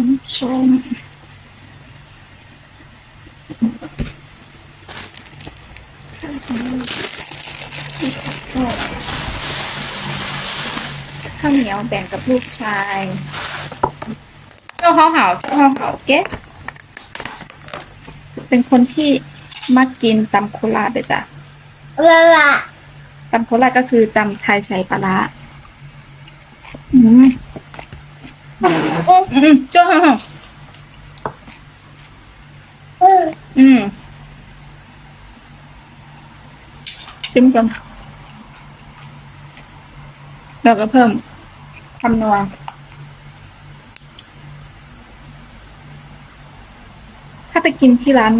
คุณผู้ชมข้าวเหนียวแบ่งกับลูกชายเจ้าข้าวหาวเจ้าข้าวหาวเก๊เป็นคนที่มักกินตำโคราชเลยจ้ะละละตำโคราชก็คือตำไทยใส่ปลาร้าอืม อืมเจ้าข้าหาวอืมอืมชิมกันแล้วก็เพิ่มความนัวถ้าไปกินที่ร้าน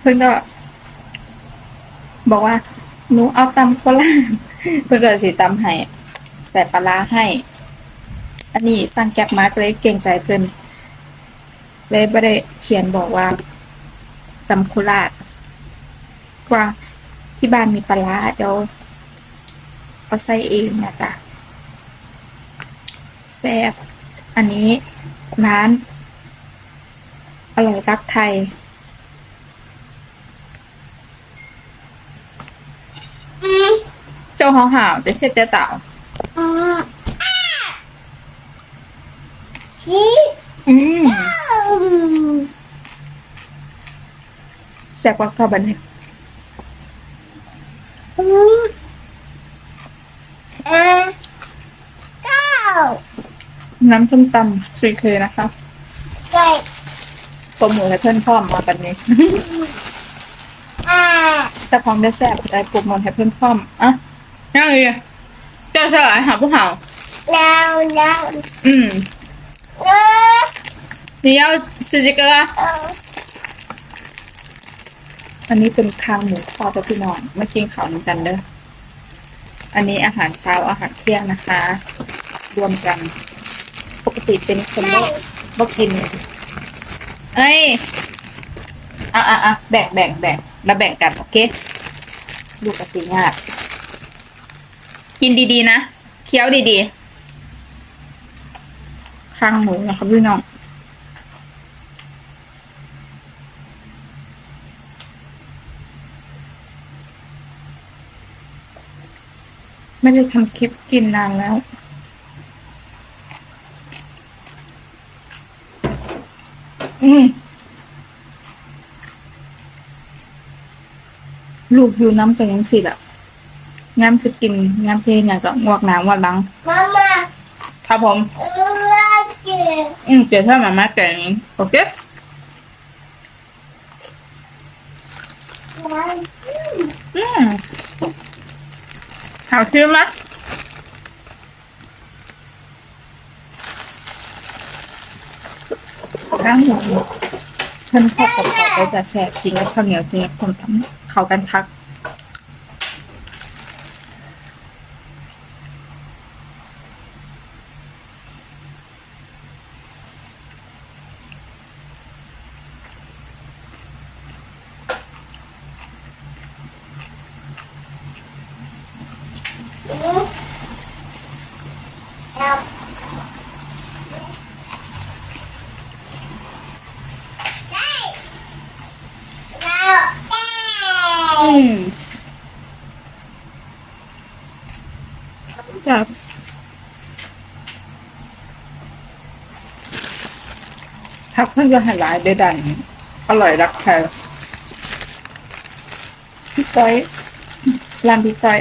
เพื่อนก็บอกว่าหนูเอาตำโคราชเพื่อนก็สิตำให้ใส่ปลาร้าให้ อันนี้สั่งแก๊บมาก็เลยเกรงใจเพื่อนเลยไม่ได้เขียนบอกว่าตำโคราชว่าที่บ้านมีปลาร้าเดี๋ยวเอาใส่เองนะจ๊ะแซ่บอันนี้ร้านอร่อยรักไทยอืมเจ้าหาวหาวจะเช็ดเจ้าเต่าอืมอะ ชีอืมอืมแซ่บกว่าข้าวบันเนี่ยอืมอะเก้าน้ำส้มตำซีเคนะคะไก่โปรโมทให้เพื่อนพ่อมมาบันนี้ อะแต่พร้อมได้แซ่บได้โปรโมทให้เพื่อนพ่อมอะยังไงอะเจ้าเสือหาผู้เห่าแล้วแล้วอืมเออ 你要吃这个啊？ เออ อันนี้เป็นคางหมูทอดตัวพี่น้องมากินข้าวน้ำกันเด้อ อันนี้อาหารเช้าอาหารเที่ยงนะคะ รวมกัน ปกติเป็นคนบ่บ่กิน เอ้ยอ่ะอ่ะอ่ะแบ่งแบ่งแบ่งแล้วแบ่งกันโอเค ลูกกระสีงาดกินดีๆนะ เคี้ยวดีๆ คางหมูนะครับพี่น้องไม่ได้ทำคลิปกินนานแล้ว อืมลูกอยู่น้ำกันยังสิล่ะงามจะกินงามเพลงอย่างก็งวกหนาวงวกหลัง มาม่าครับผมเออเจ็บ อืมเดี๋ยวถ้ามาม่าแกงโอเค แล้ว อืม好吃吗ข้างหมูเพิ่นทอดกรอบๆก็จะแซ่บกินกับข้าวเหนียวกินกับส้มตำเข้ากันคัก อืมจับทักเพื่อนก็ให้หลายได้ดันอร่อยรักแท้พี่จ้อยร้านพี่จ้อย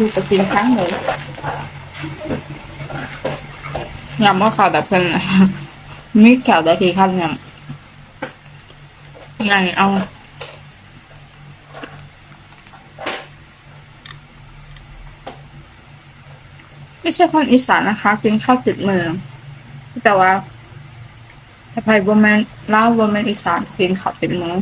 ดูกระกินครั้งเลยยำว่าข่าวแต่เพิ่นมีแขวได้ทีขั้นยำไงเอาไม่ใช่คนอีสานนะคะ กินข้าวติดมือแต่ว่าถ้าใครบ่แม่นลาบ่แมนอีสานกินข้าวติดมือ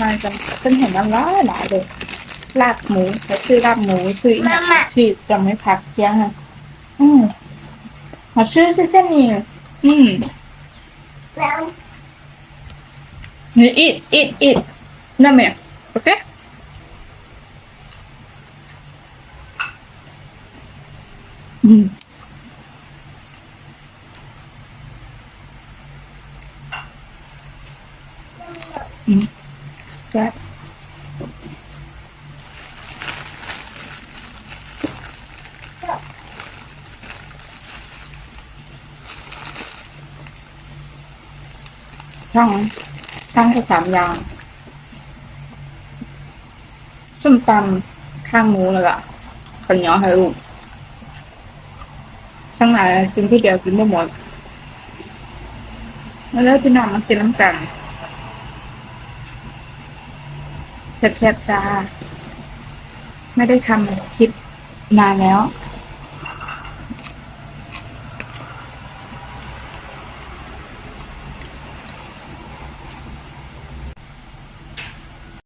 มาจังฉันเห็นน้ำลายหลายเลยลาบหมูเขาชื่อลาบหมูชื่ออีกอย่างชื่อจำไม่พักเที่ยงอะอืมเขาชื่อชื่อเส้นนี้อืมแล้วนี่อีดอีดอีดนั่นไหมโอเค อืมอื มใช่ช่องช่องแค่สามอย่างส้มตำข้างหมูเลยอะข้าวเหนียวให้ลูกช่างไหนกินที่เดียวกินไม่หมดแล้วแล้วพี่น้องมากินน้ำกัน แซบๆจ้าไม่ได้ทำคลิปนานแล้ว